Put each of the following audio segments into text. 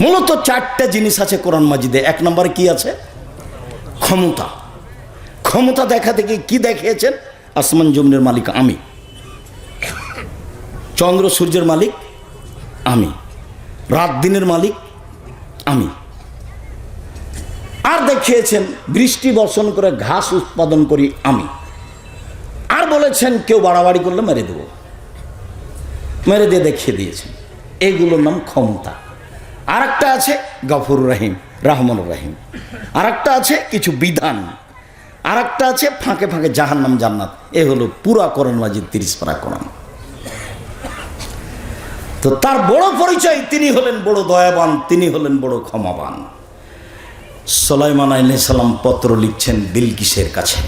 মূলত চারটা জিনিস আছে কোরআন মাজিদে। এক নম্বরে কি আছে? ক্ষমতা। ক্ষমতা দেখা থেকে কি দেখিয়েছেন? আসমান জমিনের মালিক আমি। চন্দ্র সূর্যের মালিক আমি। রাত দিনের মালিক আমি। আর দেখিয়েছেন বৃষ্টি বর্ষণ করে ঘাস উৎপাদন করি আমি। আর বলেছেন কেউ বাড়াবাড়ি করলে মেরে দেব। মেরে দিয়ে দেখিয়ে দিয়েছেন। এগুলোর নাম ক্ষমতা। আর একটা আছে গফুর রাহিম রহমান রাহিম। আর একটা আছে কিছু বিধান। আর একটা আছে ফাঁকে ফাঁকে জাহান্নাম, জান্নাত। এ হলো পুরা করণ মাজিদ তিরিশ পারা কোরআন। তো তার বড় পরিচয়, তিনি হলেন বড় দয়াবান, তিনি হলেন বড় ক্ষমাবান। সোলাইমান সালাম পত্র লিখছেন বিলকিসের কাছে।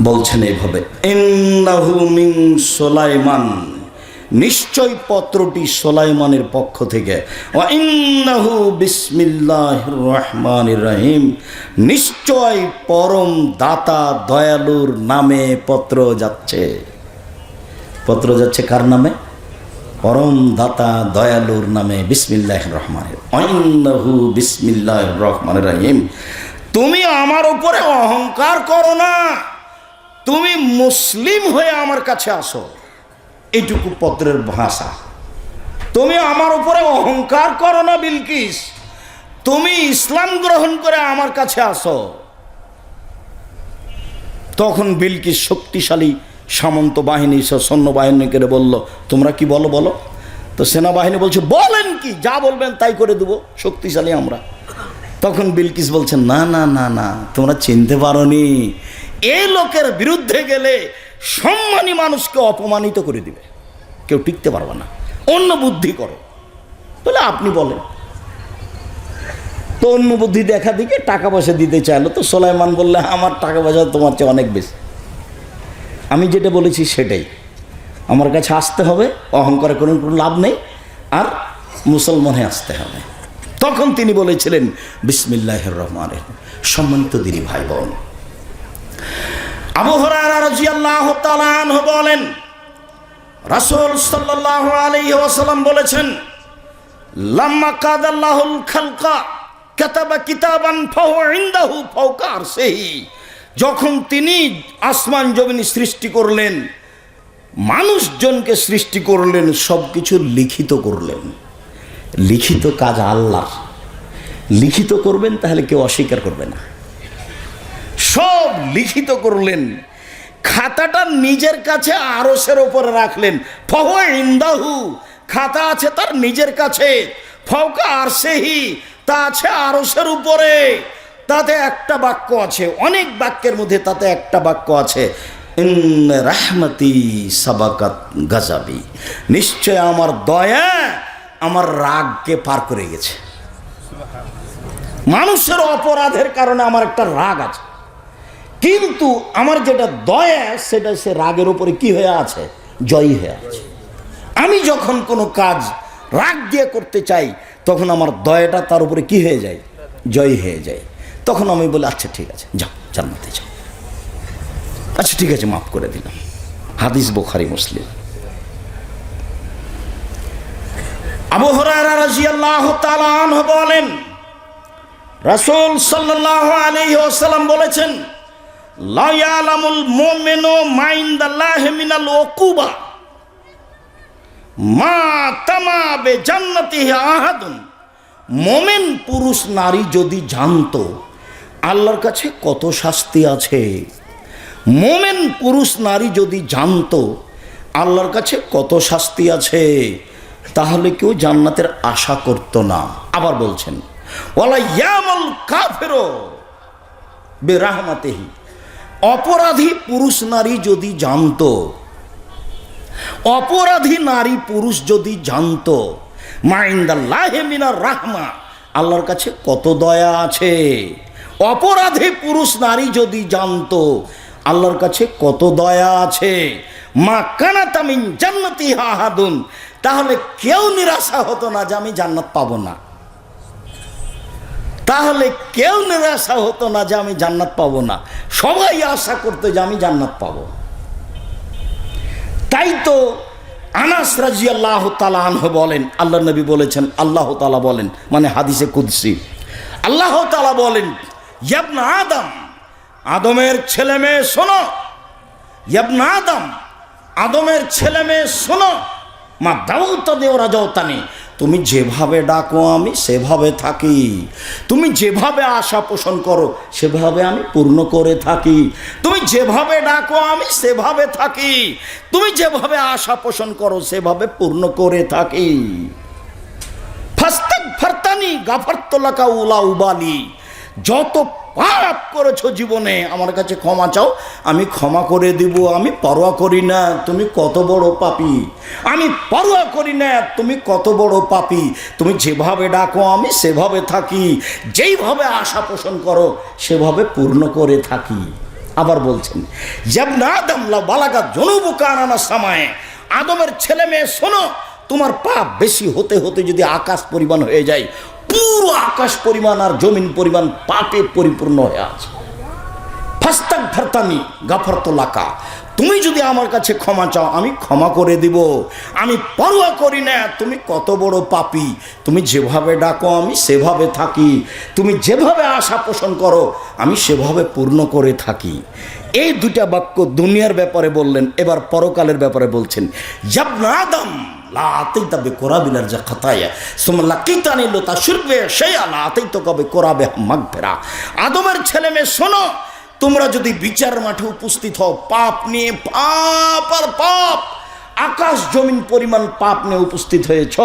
বলছেন এইভাবে, ইন্নাহু মিন সোলাইমান। নিশ্চয় পত্রটি সোলাইমানের পক্ষ থেকে। বিসমিল্লাহির রহিম। নিশ্চয় পরম দাতা দয়ালুর নামে পত্র যাচ্ছে। পত্র যাচ্ছে কার নামে? পরম দাতা দয়ালুর নামে বিসমিল্লাহ রহমানের অন্নহু বিসমিল্লাহ রহমান রহিম। তুমি আমার উপরে অহংকার করো না। তুমি মুসলিম হয়ে আমার কাছে আসো। এইটুকু পত্রের ভাষা। তুমি আমার উপরে অহংকার করো না, বিলকিস। তুমি ইসলাম গ্রহণ করে আমার কাছে আসো। তখন বিলকিস শক্তিশালী সামন্ত বাহিনী সৈন্যবাহিনীকে বলল, তোমরা কি বলো বলো? তো সেনাবাহিনী বলছে, বলেন কি, যা বলবেন তাই করে দেবো, শক্তিশালী আমরা। তখন বিলকিস বলছে, না না না না, তোমরা চিনতে পারোনি। এই লোকের বিরুদ্ধে গেলে সম্মানী মানুষকে অপমানিত করে দিবে। কেউ টিকতে পারবে না। অন্য বুদ্ধি করো। বলে আপনি বলেন, তো অন্য বুদ্ধি দেখা দিকে টাকা পয়সা দিতে চাইলো তো সোলাইমান বললে, আমার টাকা পয়সা তোমার চেয়ে অনেক বেশি। আমি যেটা বলেছি সেটাই। আমার কাছে আসতে হবে, অহংকারে কোনো কোনো লাভ নেই, আর মুসলমানে আসতে হবে। তখন তিনি বলেছিলেন বিসমিল্লাহ রহমানের সম্মানিত দিদি ভাই বোন আবু হরাহ বলেন, রাসূল সাল্লাল্লাহু আলাইহি ওয়াসাল্লাম বলেছেন, লাম্মা কাদাল্লাহুল খালকা, কাতাবা কিতাবান ফাহু ইনদাহু ফাওকা যখন তিনি আসমান জমিন সৃষ্টি করলেন, মানুষজনকে সৃষ্টি করলেন সব কিছু লিখিত করলেন। লিখিত কাজ আল্লাহ লিখিত করবেন, তাহলে কেউ অস্বীকার করবে না। সব লিখিত করলেন। খাতাটা নিজের কাছে আরসের ওপরে রাখলেন। ফহ ইন্দাহু, খাতা আছে তার নিজের কাছে। ফৌকা আর সেহি তা আছে আরসের উপরে। তাতে একটা বাক্য আছে, অনেক বাক্যের মধ্যে তাতে একটা বাক্য আছে। রাহমতি সাবাকাত গাজাবি, নিশ্চয় আমার দয়া আমার রাগকে পার করে গেছে। মানুষের অপরাধের কারণে আমার একটা রাগ আছে। কিন্তু আমার যেটা দয়া, সেটা সে রাগের উপরে কি হয়ে আছে? জয়ী হয়ে আছে। আমি যখন কোনো কাজ রাগ দিয়ে করতে চাই, তখন আমার দয়াটা তার উপরে কি হয়ে যায়? জয়ী হয়ে যায়। তখন আমি বলি আচ্ছা ঠিক আছে, যাও, জান্নাতে যাও। আচ্ছা ঠিক আছে, মাফ করে দিলাম। হাদিস বোখারি, মুসলিম। বলেন, রাসূল সাল্লাল্লাহু বলেছেন লা ইয়ালামুল মুমিনু মাইন্দাল্লাহি মিনাল উকুবা। মা তামা বে জান্নাতিহি আহাদুন। মোমেন পুরুষ, নারী যদি জানতো আল্লাহর কাছে কত শাস্তি আছে, মোমেন পুরুষ, নারী যদি জানতো আল্লাহর কাছে কত শাস্তি আছে, তাহলে কেউ জান্নাতের আশা করত না। আবার বলছেন ওয়ালা ইয়ামল কাফেরো বেরাহমাতেহি। অপরাধী পুরুষ নারী যদি জানতো, অপরাধী নারী পুরুষ যদি জানতো মাইন্দাল্লাহে মিনার রাহমা, আল্লাহর কাছে কত দয়া আছে। অপরাধী পুরুষ নারী যদি জানতো, আল্লাহর কাছে কত দয়া আছে। মা কানা তামিন জান্নাতি হাহাদুন তাহলে কেউ নিরাশা হতো না যে আমি জান্নাত পাবো না। তাহলে কেউ নিরাশা হতো না যে আমি জান্নাত পাবো না। সবাই আশা করতো যে আমি জান্নাত পাবো। তাই তো আনাস রাজি আল্লাহ তালাহ বলেন আল্লাহ নবী বলেছেন, আল্লাহ তালা বলেন মানে হাদিসে কুদ্সি। আল্লাহ তালা বলেন, ইয়াবনা আদম, আদমের ছেলে মেয়ে শোনো। ইয়াবনা আদম, আদমের ছেলে মেয়ে শোনো। মা দাউতা দেও রাজাওতানি তুমি যেভাবে ডাকো আমি সেভাবে থাকি। তুমি যেভাবে আশা পোষণ করো সেভাবে আমি পূর্ণ করে থাকি। তুমি যেভাবে ডাকো আমি সেভাবে থাকি। তুমি যেভাবে আশা পোষণ করো সেভাবে পূর্ণ করে থাকি। ফাস্তাক ফারতানি গাফারতলাকা উলা উবালি। যত পাপ করেছ জীবনে, আমার কাছে ক্ষমা চাও। আমি ক্ষমা করে দিব, আমি পরোয়া করি না, তুমি কত বড় পাপি। আমি পরোয়া করি না, তুমি কত বড় পাপি। তুমি যেভাবে ডাকো, আমি সেভাবে থাকি। যেইভাবে আশা পোষণ করো, সেভাবে পূর্ণ করে থাকি। আবার বলছেন যেমন আদমলা বালাকা জনুবুকানানা সময়। আদমের ছেলে মেয়ে, শোনো, তোমার পাপ বেশি হতে হতে যদি আকাশ পরিমাণ হয়ে যায় পুরো আকাশ পরিমাণ আর জমিন পরিমাণ পাপে পরিপূর্ণ হয়ে আছে। ফাস্তাক ফারতানি গাফারতলাকা তুমি যদি আমার কাছে ক্ষমা চাও, আমি ক্ষমা করে দিব। আমি পরোয়া করি না, তুমি কত বড় পাপি। তুমি যেভাবে ডাকো, আমি সেভাবে থাকি। তুমি যেভাবে আশা পোষণ করো, আমি সেভাবে পূর্ণ করে থাকি। এই দুটা বাক্য দুনিয়ার ব্যাপারে বললেন, এবার পরকালের ব্যাপারে বলছেন জাবনা যা কবে কোরাবে মাগফেরা। আদমের ছেলে মেয়ে, শোনো, তোমরা যদি বিচার মাঠে উপস্থিত হও, পাপ নিয়ে পাপ আর পাপ, আকাশ জমিন পরিমাণ পাপ নিয়ে উপস্থিত হয়েছ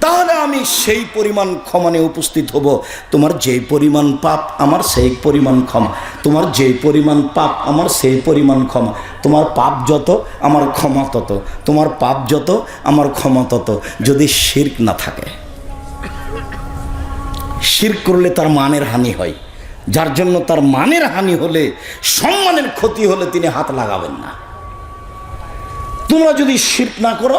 তাহলে আমি সেই পরিমাণ ক্ষমা নিয়ে উপস্থিত হব। তোমার যেই পরিমাণ পাপ, আমার সেই পরিমাণ ক্ষমা। তোমার যেই পরিমাণ পাপ, আমার সেই পরিমাণ ক্ষমা। তোমার পাপ যত, আমার ক্ষমা তত। তোমার পাপ যত, আমার ক্ষমা তত। যদি শির্ক না থাকে। শির করলে তার মানের হানি হয়। যার জন্য তার মানের হানি হলে, সম্মানের ক্ষতি হলে তিনি হাত লাগাবেন না। তোমরা যদি শির না করো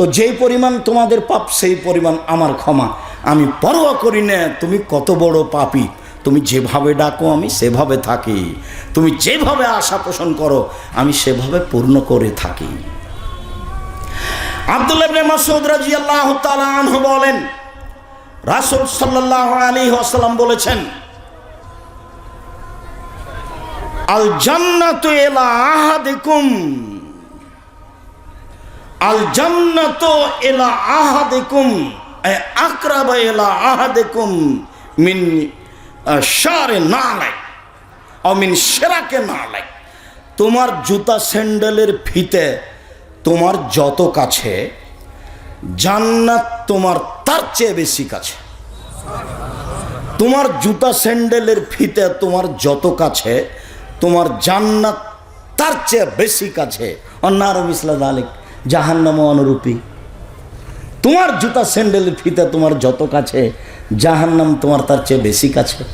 তো যেই পরিমাণ তোমাদের পাপ, সেই পরিমাণ আমার ক্ষমা। আমি পরোয়া করি না, তুমি কত বড় পাপি। তুমি যেভাবে ডাকো, আমি সেভাবে থাকি। তুমি যেভাবে আশা পোষণ করো, আমি সেভাবে পূর্ণ করে থাকি। আব্দুল ইবনে মাসউদ রাদিয়াল্লাহু তাআলা আনহু বলেন, রাসূল সাল্লাল্লাহু আলাইহি ওয়াসাল্লাম বলেছেন, আল জান্নাতু ইলা আহাদিকুম। আল জান্নাতু ইলা আহাদিকুম, এ আকরাবা ইলা আহাদিকুম শারে নালাই ও মিন সেরাকে নালাই। তোমার জুতা স্যান্ডেলের ফিতে তোমার যত কাছে, জান্নাত তোমার তার চেয়ে বেশি কাছে। তোমার জুতা স্যান্ডেলের ফিতে তোমার যত কাছে, তোমার জান্নাত তার চেয়ে বেশি কাছে। অন্যার মিসলাদ আলিক জাহান্নাম অনুরূপী। তোমার জুতা স্যান্ডেলের ফিতে তোমার যত কাছে, জাহান্নাম তোমার তার চেয়ে বেশি কাছে।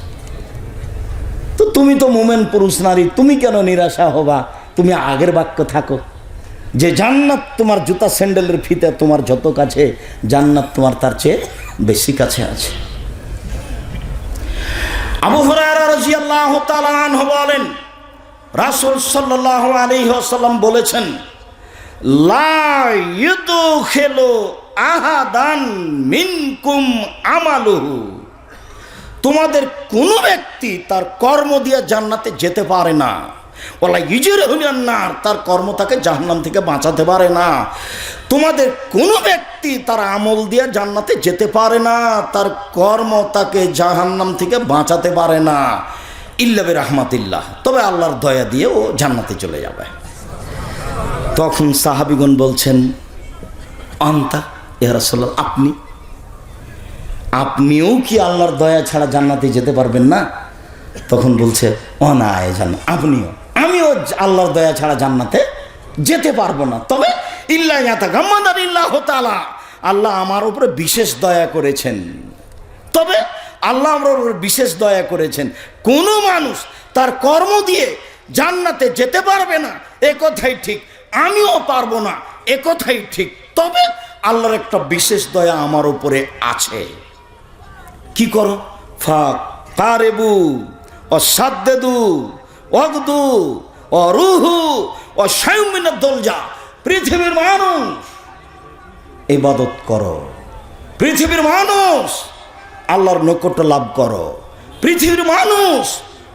তো তুমি তো মোমেন পুরুষ, নারী, তুমি কেন নিরাশা হবা? তুমি আগের বাক্য থাকো। যে জান্নাত তোমার জুতা স্যান্ডেলের ফিতে তোমার যত কাছে, জান্নাত তোমার তার চেয়ে বেশি কাছে আছে। আবু বলেন, রাসূল আলাইহি ওয়াসাল্লাম বলেছেন আহাদান মিনকুম তোমাদের কোনো ব্যক্তি তার কর্ম দিয়ে জান্নাতে যেতে পারে না। ওলা ইজের নার, তার কর্ম তাকে জাহান্নাম থেকে বাঁচাতে পারে না। তোমাদের কোনো ব্যক্তি তার আমল দিয়ে জান্নাতে যেতে পারে না, তার কর্ম তাকে জাহান্নাম থেকে বাঁচাতে পারে না। ইল্লাবে রহমাতিল্লাহ তবে আল্লাহর দয়া দিয়ে ও জান্নাতে চলে যাবে। তখন সাহাবিগণ বলছেন অন্তা ইহারাসাল্লাহ আপনি? আপনিও কি আল্লাহর দয়া ছাড়া জান্নাতে যেতে পারবেন না? তখন বলছে অনায় জান, আপনিও। আমিও আল্লাহর দয়া ছাড়া জান্নাতে যেতে পারব না। তবে গাম্মাদার ইল্লাহ তালা আল্লাহ আমার উপরে বিশেষ দয়া করেছেন। তবে আল্লাহ আমার উপরে বিশেষ দয়া করেছেন। কোনো মানুষ তার কর্ম দিয়ে জান্নাতে যেতে পারবে না, এ কথাই ঠিক। আমিও পারব না। এ কথাই ঠিক। তবে আল্লাহর একটা বিশেষ দয়া আমার উপরে আছে। কি করো? ফাক কারেবু ও সাদ্দেদু অগদু ও রুহু ও সায়মিনা দলজা। পৃথিবীর মানুষ, ইবাদত করো। পৃথিবীর মানুষ, আল্লাহর নৈকট্য লাভ করো। পৃথিবীর মানুষ,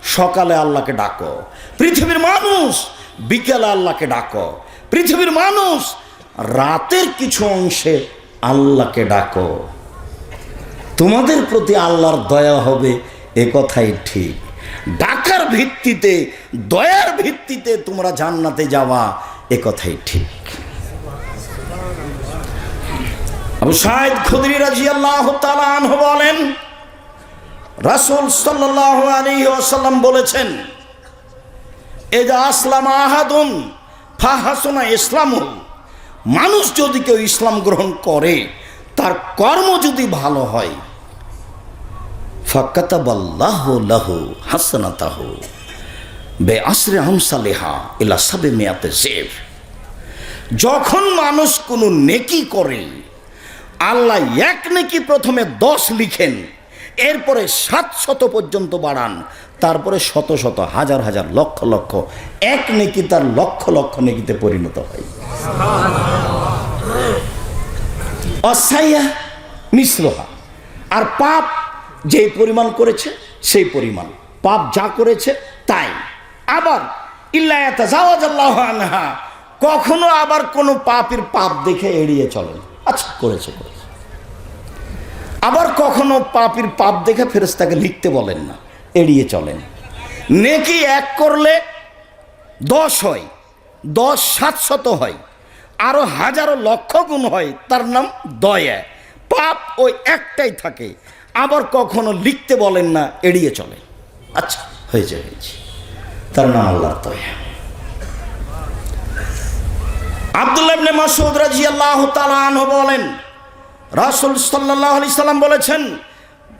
সকালে আল্লাহকে ডাকো। পৃথিবীর মানুষ, বিকেলে আল্লাহকে ডাকো। পৃথিবীর মানুষ, রাতের কিছু অংশে আল্লাহকে ডাকো। তোমাদের প্রতি আল্লাহর দয়া হবে, এ কথাই ঠিক। ডাকার ভিত্তিতে, দয়ার ভিত্তিতে তোমরা জান্নাতে যাওয়া, এ কথাই ঠিক। আবু সাইদ খুদরি রাজি আল্লাহ বলেন, রাসুল সাল্লাহ আলী ওসাল্লাম বলেছেন এ আসলাম আহাদুন ফাহাসনা ইসলাম। মানুষ যদি কেউ ইসলাম গ্রহণ করে, তার কর্ম যদি ভালো হয় মেয়াতে যখন মানুষ কোনো নেকি করে, আল্লাহ এক নেকি প্রথমে দশ লিখেন এরপরে সাত শত পর্যন্ত বাড়ান, তারপরে শত শত, হাজার হাজার, লক্ষ লক্ষ, এক নেকি তার লক্ষ লক্ষ নেকিতে পরিণত হয়। অসাইয়া মিশ্রহা। আর পাপ যেই পরিমাণ করেছে, সেই পরিমাণ। পাপ যা করেছে, তাই। আবার আনহা, কখনো আবার কোনো পাপের পাপ দেখে এড়িয়ে চলেন আচ্ছা করেছে করেছে। আবার কখনো পাপের পাপ দেখে ফেরেস্তাকে লিখতে বলেন না, এড়িয়ে চলেন। নেকি এক করলে দশ হয়, দশ সাতশত হয় আরও হাজারো লক্ষ গুণ হয়, তার নাম দয়া। পাপ ওই একটাই থাকে, আবার কখনো লিখতে বলেন না, এড়িয়ে চলে আচ্ছা হয়েছে হয়েছে তার নাম আল্লাহর দয়া। মাসউদ রাদিয়াল্লাহু তাআলা আনহু বলেন রাসূল সাল্লাল্লাহু আলাইহি সাল্লাম বলেছেন,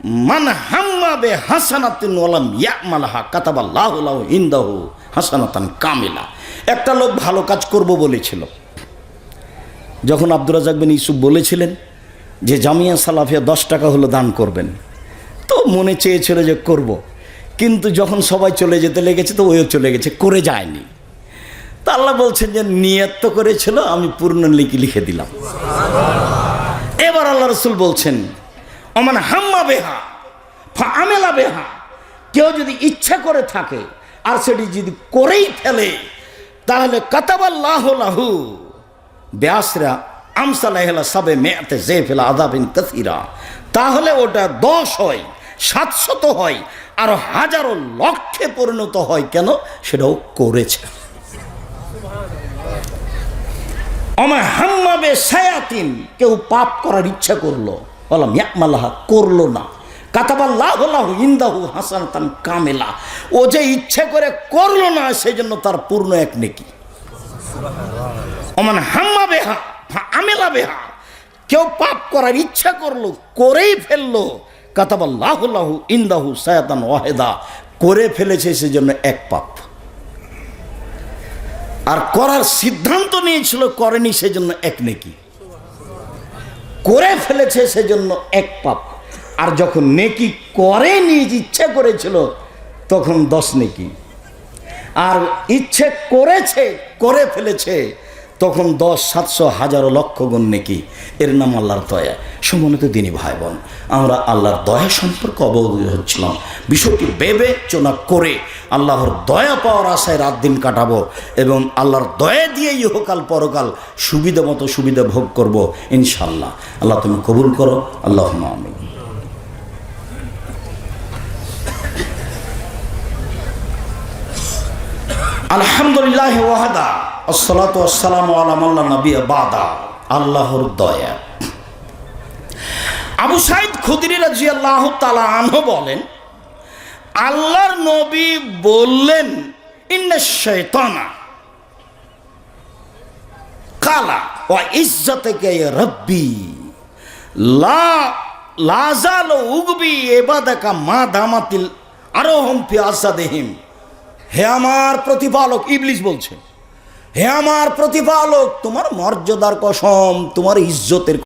মান হাম্মা বে হাসানাতিন ওয়ালাম ইয়ামালহা কাতাবাল্লাহু লাহু ইনদাহু হাসানাতান কামিলা। একটা লোক ভালো কাজ করব বলেছিল। যখন আব্দুর রাজাক বিন ইউসুফ বলেছিলেন যে, জামিয়া সালাফিয়া দশ টাকা হলো দান করবেন। তো মনে চেয়েছিল যে, করব। কিন্তু যখন সবাই চলে যেতে লেগেছে, তো ওইও চলে গেছে, করে যায়নি। তা আল্লাহ বলছেন যে, নিয়ত করেছিল, আমি পূর্ণ লিখি লিখে দিলাম। আল্লাহ রসুল বলছেন অমান হাম্মা বেহা, ফা আমেলা বেহা। কেউ যদি ইচ্ছা করে থাকে, আর সেটি যদি করেই ফেলে, তাহলে কাতাবাল্লাহ লাহু ব্যাসরা আমসালাহলা সাবে মেয়াতে জে ফেলা আদাবিন কাসিরা। তাহলে ওটা দশ হয়, সাতশত হয়, আর হাজারো লক্ষে পরিণত হয় কেন? সেটাও করেছে। আমার হাম্মাবে সায়াতিন, কেউ পাপ করার ইচ্ছা করল। বললাম ইয়াকমালাহা করল না। কাতাবাল্লাহ ইন্দাহু হাসান তান কামেলা। ও যে ইচ্ছে করে করল না সেই জন্য তার পূর্ণ এক নেকি। অমান হাম্মা বেহা আমেলা বেহা। কেউ পাপ করার ইচ্ছা করল, করেই ফেলল। কাতাবাল্লাহ ইন্দাহু সায়াতান ওয়াহেদা। করে ফেলেছে, সেজন্য এক পাপ। আর করার সিদ্ধান্ত নিয়েছিল করেনি সেজন্য এক নেকি। করে ফেলেছে সেজন্য এক পাপ। আর যখন নেকি করে নিজ ইচ্ছে করেছিল, তখন দশ নেকি। আর ইচ্ছে করেছে, করে ফেলেছে তখন দশ, সাতশো, হাজারো লক্ষ গুণ নেকি। এর নাম আল্লাহর দয়া। সমন্বিত দিনই ভাই বোন আমরা আল্লাহর দয়া সম্পর্কে অবগত হচ্ছিলাম। বিষয়টি বিবেচনা করে আল্লাহর দয়া পাওয়ার আশায় রাত দিন কাটাবো এবং আল্লাহর দয়া দিয়ে ইহকাল পরকাল সুবিধা মতো সুবিধা ভোগ করব ইনশাল্লাহ আল্লাহ তুমি কবুল করো। আল্লাহ আমিন। আলহামদুলিল্লাহ ওয়াহাদা, আসসালাতু আসসালামু আলা মাল্লা নবী বাদা, আল্লাহর দয়া। আবু সাইদ খুদরি রাদিয়াল্লাহু তাআলা আনহু বলেন, আল্লাহর নবী বললেন, ইন্না কালা ওয়া ইজ্জতকে রব্বি, লা লাজাল উগবি এবাদাকা মা দামাতিল আরোহম ফি আসাদেহিম হে আমার প্রতিপালক ইবলিস বলছে হে আমার প্রতিপালক তোমার মর্যাদার কসম তোমার ইজ্জতের